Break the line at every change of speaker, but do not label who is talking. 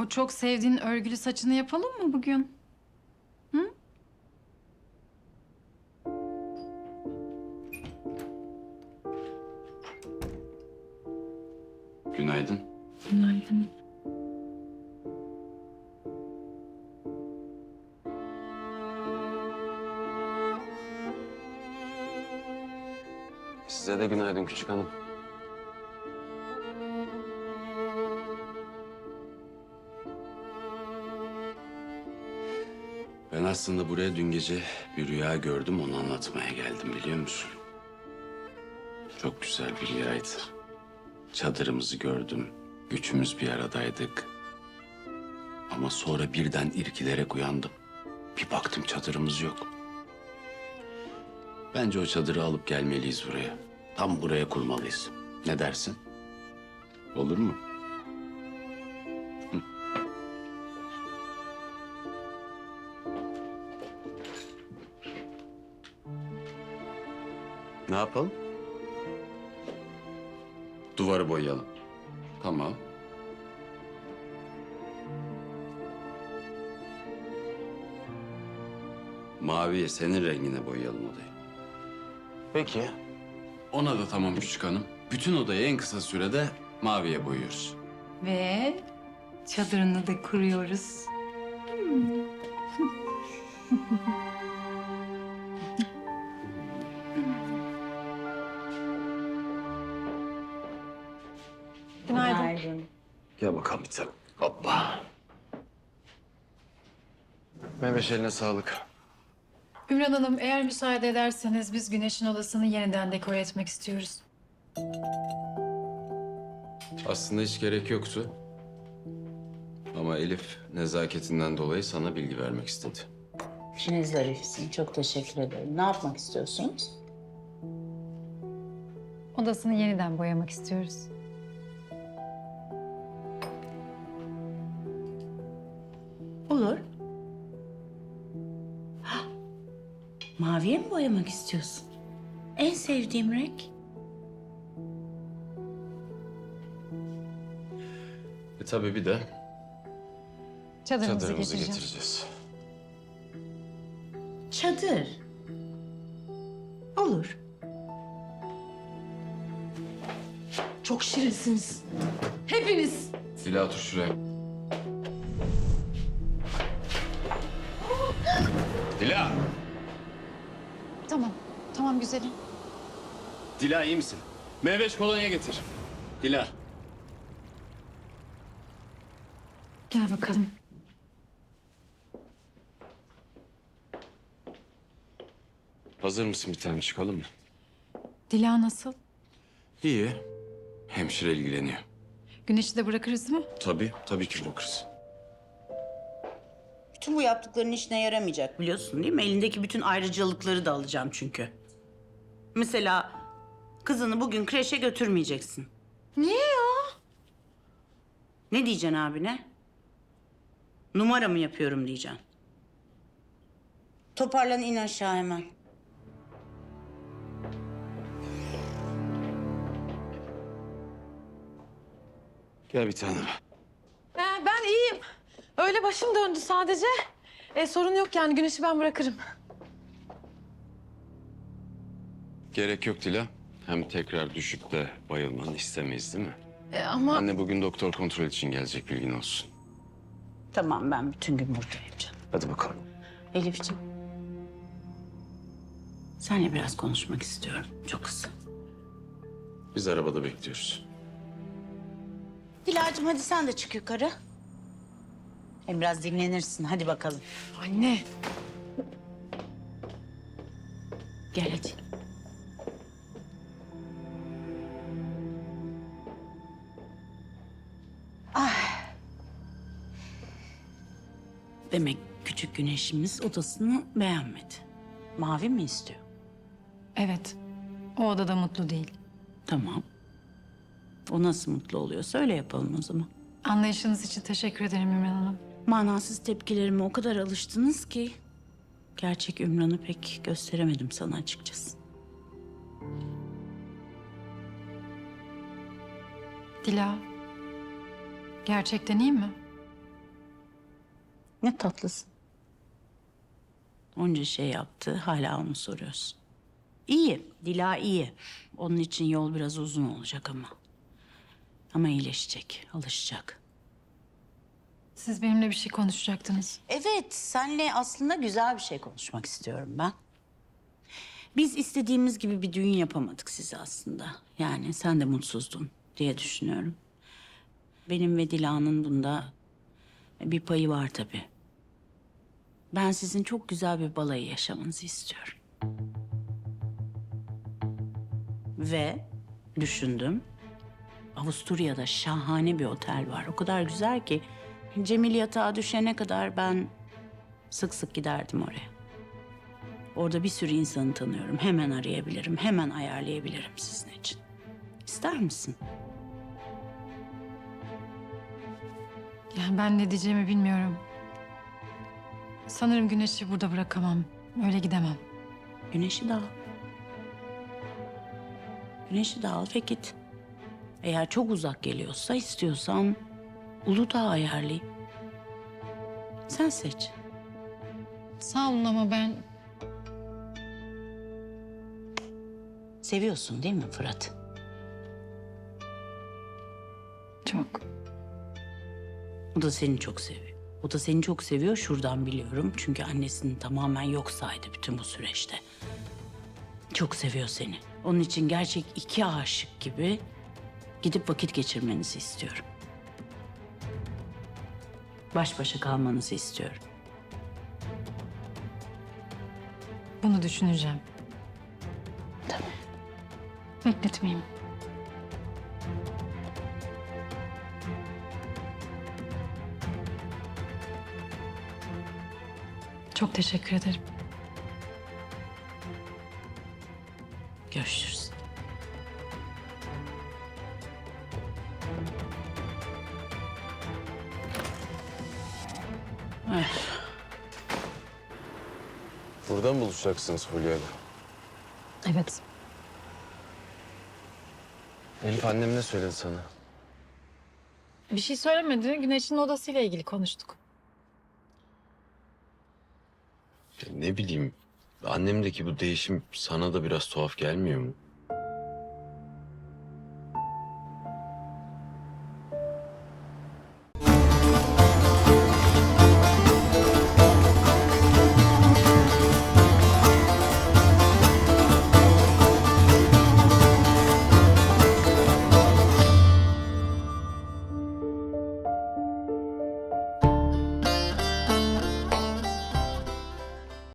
O çok sevdiğin örgülü saçını yapalım mı bugün?
Günaydın.
Günaydın.
Size de günaydın küçük hanım. Aslında buraya dün gece bir rüya gördüm, onu anlatmaya geldim biliyor musun? Çok güzel bir rüyaydı. Çadırımızı gördüm, üçümüz bir aradaydık. Ama sonra birden irkilerek uyandım. Bir baktım çadırımız yok. Bence o çadırı alıp gelmeliyiz buraya. Tam buraya kurmalıyız. Ne dersin? Olur mu? Ne yapalım? Duvarı boyayalım. Tamam. Maviye senin rengine boyayalım odayı. Peki. Ona da tamam küçük hanım. Bütün odayı en kısa sürede maviye boyuyoruz.
Ve çadırını da kuruyoruz.
Günaydın.
Gel bakalım bir tanem. Hoppa. Mehmet eline sağlık.
Ümran Hanım eğer müsaade ederseniz biz Güneş'in odasını yeniden dekore etmek istiyoruz.
Aslında hiç gerek yoktu. Ama Elif nezaketinden dolayı sana bilgi vermek istedi.
İşiniz zarifsin. Çok teşekkür ederim. Ne yapmak istiyorsunuz?
Odasını yeniden boyamak istiyoruz.
Olur. Hah, Maviye mi boyamak istiyorsun? En sevdiğim renk.
E tabii bir de
Çadırımızı,
çadırımızı
getireceğiz.
getireceğiz.
Çadır. Olur.
Çok şirinsiniz. Hepiniz.
Dila otur şuraya. Dila!
Tamam, tamam güzelim.
Dila iyi misin? Meyveş kolonya getir. Dila.
Gel bakalım.
Hazır mısın bir tane çıkalım mı?
Dila nasıl?
İyi. Hemşire ilgileniyor.
Güneş'i de bırakırız mi?
Tabii, tabii ki bırakırız.
Bütün bu yaptıkların işine yaramayacak biliyorsun değil mi? Elindeki bütün ayrıcalıkları da alacağım çünkü. Mesela kızını bugün kreşe götürmeyeceksin.
Niye ya?
Ne diyeceksin abine? Numara mı yapıyorum diyeceksin. Toparlan in aşağı hemen.
Gel bir tanem.
Öyle başım döndü sadece. E, sorun yok yani güneşi ben bırakırım.
Gerek yok Dila. Hem tekrar düşüp de bayılmanı istemeyiz değil mi?
E, ama
Anne bugün doktor kontrol için gelecek bilgin olsun.
Tamam ben bütün gün buradayım canım.
Hadi bakalım.
Elifciğim. Seninle biraz konuşmak istiyorum. Çok kısa.
Biz arabada bekliyoruz.
Dilara'cığım hadi sen de çık yukarı. Hem biraz dinlenirsin. Hadi bakalım.
anne.
Gel hadi. Ah. Demek küçük güneşimiz odasını beğenmedi. Mavi mi istiyor?
Evet. O odada mutlu değil.
Tamam. O nasıl mutlu oluyorsa öyle yapalım o zaman.
Anlayışınız için teşekkür ederim Ümran Hanım.
Manasız tepkilerime o kadar alıştınız ki... ...gerçek Ümran'ı pek gösteremedim sana açıkçası.
Dila, gerçekten iyi mi?
Ne tatlısın. Onca şey yaptı, hala onu soruyorsun. İyi, Dila iyi. Onun için yol biraz uzun olacak ama. Ama iyileşecek, alışacak.
Siz benimle bir şey konuşacaktınız.
Evet, senle aslında güzel bir şey konuşmak istiyorum ben. Biz istediğimiz gibi bir düğün yapamadık size aslında. Yani sen de mutsuzdun diye düşünüyorum. Benim ve Dila'nın bunda bir payı var tabii. Ben sizin çok güzel bir balayı yaşamanızı istiyorum. Ve düşündüm. Avusturya'da şahane bir otel var. O kadar güzel ki Cemil yatağa düşene kadar ben sık sık giderdim oraya. Orada bir sürü insanı tanıyorum. Hemen arayabilirim, hemen ayarlayabilirim sizin için. İster misin?
Yani ben ne diyeceğimi bilmiyorum. Sanırım güneşi burada bırakamam. Öyle gidemem.
Güneşi de al. Güneşi de al ve git. Eğer çok uzak geliyorsa istiyorsan Uludağ ayarlayayım. Sen seç.
Sağ olun ama ben...
Seviyorsun değil mi Fırat?
Çok.
O da seni çok seviyor. O da seni çok seviyor şuradan biliyorum. Çünkü annesini tamamen yok saydı bütün bu süreçte. Çok seviyor seni. Onun için gerçek iki aşık gibi gidip vakit geçirmenizi istiyorum. Baş başa kalmanızı istiyorum.
Bunu düşüneceğim.
Tamam.
Bekletmeyeyim. Çok teşekkür ederim.
Görüşürüz.
Buradan mı buluşacaksınız Hülya'yla?
Evet.
Elif annem ne söyledi sana?
Bir şey söylemedi. Güneş'in odasıyla ilgili konuştuk.
Ya ne bileyim, annemdeki bu değişim sana da biraz tuhaf gelmiyor mu?